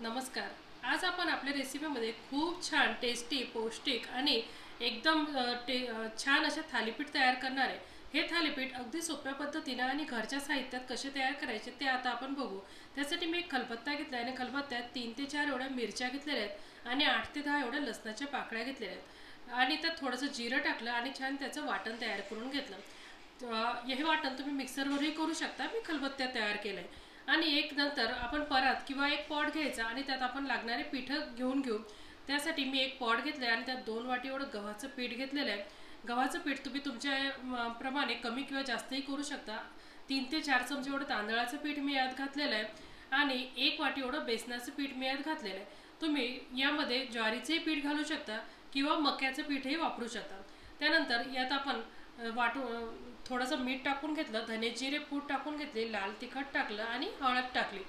नमस्कार. आज आपण आपल्या रेसिपीमध्ये खूप छान टेस्टी पौष्टिक आणि एकदम टे छान असे थालीपीठ तयार करणार आहे. हे थालीपीठ अगदी सोप्या पद्धतीनं आणि घरच्या साहित्यात कसे तयार करायचे ते आता आपण बघू. त्यासाठी मी एक खलबत्ता घेतला आहे आणि खलबत्त्यात तीन ते चार एवढ्या मिरच्या घेतलेल्या आहेत आणि आठ ते दहा एवढ्या लसणाच्या पाकळ्या घेतलेल्या आहेत. आणि त्यात थोडंसं जिरं टाकलं आणि छान त्याचं वाटण तयार करून घेतलं. हे वाटण तुम्ही मिक्सरवरही करू शकता. मी खलबत्त्या तयार केलं आहे आणि एक नंतर आपण परत किंवा एक पॉट घ्यायचा आणि त्यात आपण लागणारे पिठं घेऊन घेऊ. त्यासाठी मी एक पॉट घेतलं आहे आणि त्यात दोन वाटी एवढं गव्हाचं पीठ घेतलेलं आहे. गव्हाचं पीठ तुम्ही तुमच्या प्रमाणे कमी किंवा जास्तही करू शकता. तीन ते चार चमचे एवढं तांदळाचं पीठ मी यात घातलेलं आहे. आणि एक वाटी एवढं बेसनाचं पीठ मी यात घातलेलं आहे. तुम्ही यामध्ये ज्वारीचंही पीठ घालू शकता किंवा मक्याचं पीठही वापरू शकता. त्यानंतर यात आपण वाटू थोडंसं मीठ टाकून घेतलं धने जिरे पूड टाकून घेतले लाल तिखट टाकलं आणि हळद टाकली.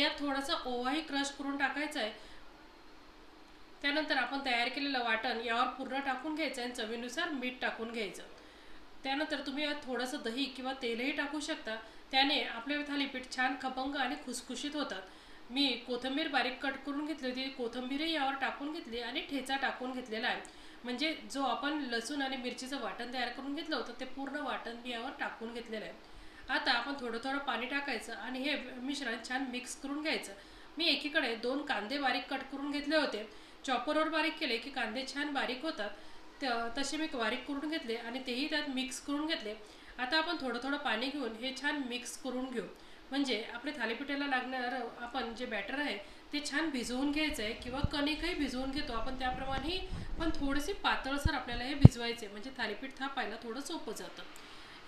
यात थोडंसं ओवाही क्रश करून टाकायचं आहे. त्यानंतर आपण तयार केलेलं वाटण यावर पूर्ण टाकून घ्यायचं आणि चवीनुसार मीठ टाकून घ्यायचं. त्यानंतर तुम्ही यात थोडंसं दही किंवा तेलही टाकू शकता. त्याने आपले थालीपीठ छान खपंग आणि खुसखुशीत होतात. मी कोथिंबीर बारीक कट करून घेतली होती. कोथिंबीरही यावर टाकून घेतली आणि ठेचा टाकून घेतलेला आहे. म्हणजे जो आपण लसूण आणि मिरचीचं वाटण तयार करून घेतलं होतं ते पूर्ण वाटण मी यावर टाकून घेतलेलं आहे. आता आपण थोडं थोडं पाणी टाकायचं आणि हे मिश्रण छान मिक्स करून घ्यायचं. मी एकीकडे दोन कांदे बारीक कट करून घेतले होते. चॉपरवर बारीक केले की कांदे छान बारीक होतात. त- तसे मी बारीक करून घेतले आणि तेही त्यात मिक्स करून घेतले. आता आपण थोडं थोडं पाणी घेऊन हे छान मिक्स करून घेऊ. म्हणजे आपल्या थालीपीठाला लागणार आपण जे बॅटर आहे ते छान भिजवून घ्यायचं आहे किंवा कणिकही भिजवून घेतो. आपण त्याप्रमाणे पण थोडीशी पातळसर आपल्याला हे भिजवायचे म्हणजे थालीपीठ थापायला थोडं सोपं जातं.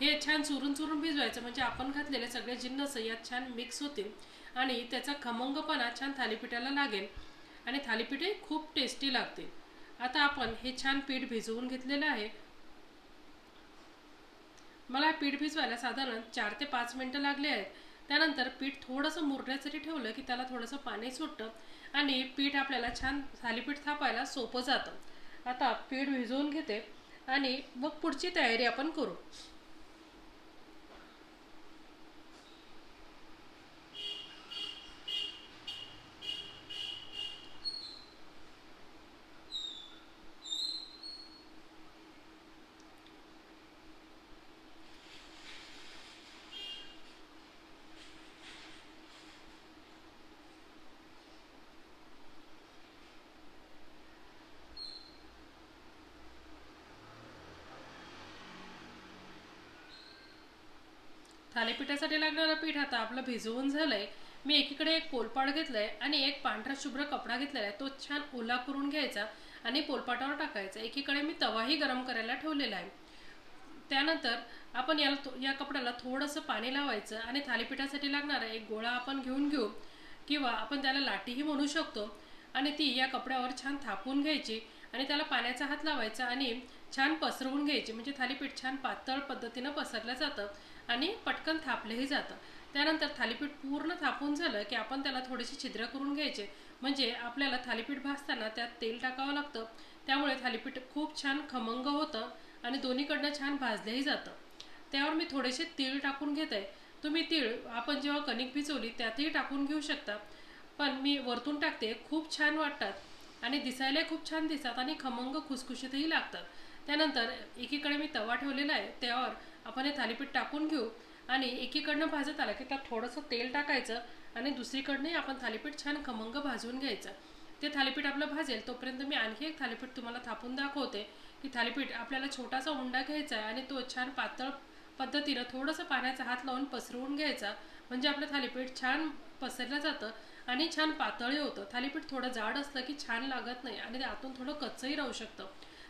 हे छान चुरून चुरून भिजवायचं. म्हणजे आपण घातलेले सगळे जिन्नस यात छान मिक्स होतील आणि त्याचा खमंगपणा छान थालीपीठाला लागेल आणि थालीपीठही खूप टेस्टी लागतील. आता आपण हे छान पीठ भिजवून घेतलेलं आहे. मला पीठ भिजवायला साधारण चार ते पाच मिनटं लागले आहेत. त्यानंतर पीठ थोडंसं मुरण्यासाठी ठेवलं की त्याला थोडंसं पाणी सुटतं आणि पीठ आपल्याला छान थालीपीठ थापायला सोपं जातं. आता पीठ भिजवून घेते आणि मग पुढची तयारी आपण करू. थालीपीठासाठी लागणारं पीठ आता आपलं भिजवून झालंय. मी एकीकडे एक पोलपाट आहे आणि एक पांढरा शुभ्र कपडा घेतलेला आहे. तो छान ओला करून घ्यायचा आणि पोलपाटावर टाकायचा. एकीकडे मी तवाही गरम करायला ठेवलेला आहे. त्यानंतर आपण याला या कपड्याला थोडंसं पाणी लावायचं आणि थालीपीठासाठी लागणारा एक गोळा आपण घेऊन घेऊ किंवा आपण त्याला लाटीही म्हणू शकतो. आणि ती या कपड्यावर छान थापून घ्यायची आणि त्याला पाण्याचा हात लावायचा आणि छान पसरवून घ्यायची. म्हणजे थालीपीठ छान पातळ पद्धतीनं पसरलं जातं. आणि पटकन थापलंही जातं. त्यानंतर थालीपीठ पूर्ण थापून झालं की आपण त्याला थोडेसे छिद्र करून घ्यायचे. म्हणजे आपल्याला थालीपीठ भाजताना त्यात तेल टाकावं लागतं. त्यामुळे थालीपीठ खूप छान खमंग होतं आणि दोन्हीकडनं छान भाजलंही जातं. त्यावर मी थोडेसे तीळ टाकून घेत. आहे तुम्ही तीळ आपण जेव्हा कणिक भिजवली त्यातही टाकून घेऊ शकता. पण मी वरतून टाकते. खूप छान वाटतात आणि दिसायलाही खूप छान दिसतात आणि खमंग खुसखुशीतही लागतात. त्यानंतर एकीकडे मी तवा ठेवलेला आहे त्यावर आपण हे थालीपीठ टाकून घेऊ आणि एकीकडनं भाजत आलं की त्यात थोडंसं तेल टाकायचं आणि दुसरीकडनंही आपण थालीपीठ छान खमंग भाजून घ्यायचं. ते थालीपीठ आपलं भाजेल तोपर्यंत मी आणखी एक थालीपीठ तुम्हाला थापून दाखवते की थालीपीठ आपल्याला छोटासा उंडा घ्यायचा आहे आणि तो छान पातळ पद्धतीनं थोडंसं पाण्याचा हात लावून पसरवून घ्यायचा. म्हणजे आपलं थालीपीठ छान पसरलं जातं आणि छान पातळी होतं. थालीपीठ थोडं जाड असलं की छान लागत नाही आणि आतून थोडं कच्चंही राहू शकतं.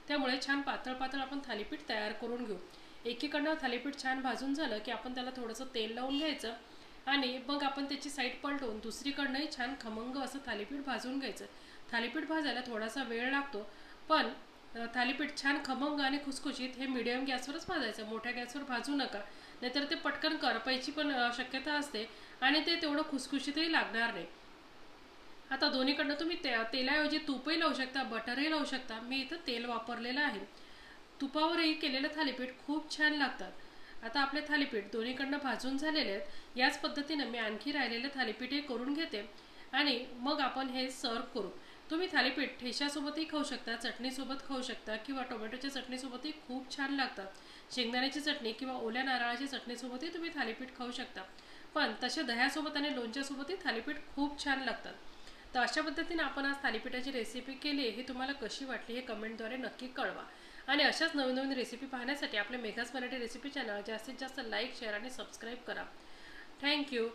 त्यामुळे छान पातळ पातळ आपण थालीपीठ तयार करून घेऊ. एकीकडनं थालीपीठ छान भाजून झालं की आपण त्याला थोडंसं तेल लावून घ्यायचं आणि मग आपण त्याची साईड पलटवून दुसरीकडनंही छान खमंग असं थालीपीठ भाजून घ्यायचं. थालीपीठ भाजायला थोडासा वेळ लागतो पण थालीपीठ छान खमंग आणि खुसखुशीत हे मिडियम गॅसवरच भाजायचं. मोठ्या गॅसवर भाजू नका नाहीतर ते पटकन करपायची पण शक्यता असते आणि ते तेवढं खुसखुशीतही लागणार नाही. आता दोन्हीकडनं तुम्ही ते तेलाऐवजी तूपही लावू शकता बटरही लावू शकता. मी इथं तेल वापरलेलं आहे. तुपावरही केलेलं थालीपीठ खूप छान लागतात. आता आपले थालीपीठ दोन्हीकडनं भाजून झालेले आहेत. याच पद्धतीनं मी आणखी राहिलेले थालीपीठही करून घेते. आणि मग आपण हे सर्व करू. तुम्ही थालीपीठ ठेशासोबतही खाऊ शकता चटणीसोबत खाऊ शकता किंवा टोमॅटोच्या चटणीसोबतही खूप छान लागतात. शेंगदाण्याची चटणी किंवा ओल्या नारळाच्या चटणीसोबतही तुम्ही थालीपीठ खाऊ शकता. पण तसे दह्यासोबत आणि लोणच्यासोबतही थालीपीठ खूप छान लागतात. तर अशा पद्धतीने आपण आज थालीपीठाची रेसिपी केली हे तुम्हाला कशी वाटली हे कमेंटद्वारे नक्की कळवा. आणि अशाच नवीन नवीन रेसिपी पाहण्यासाठी आपल्या मेघास मराठी रेसिपी चॅनल जास्तीत जास्त लाईक शेअर आणि सबस्क्राईब करा. Thank you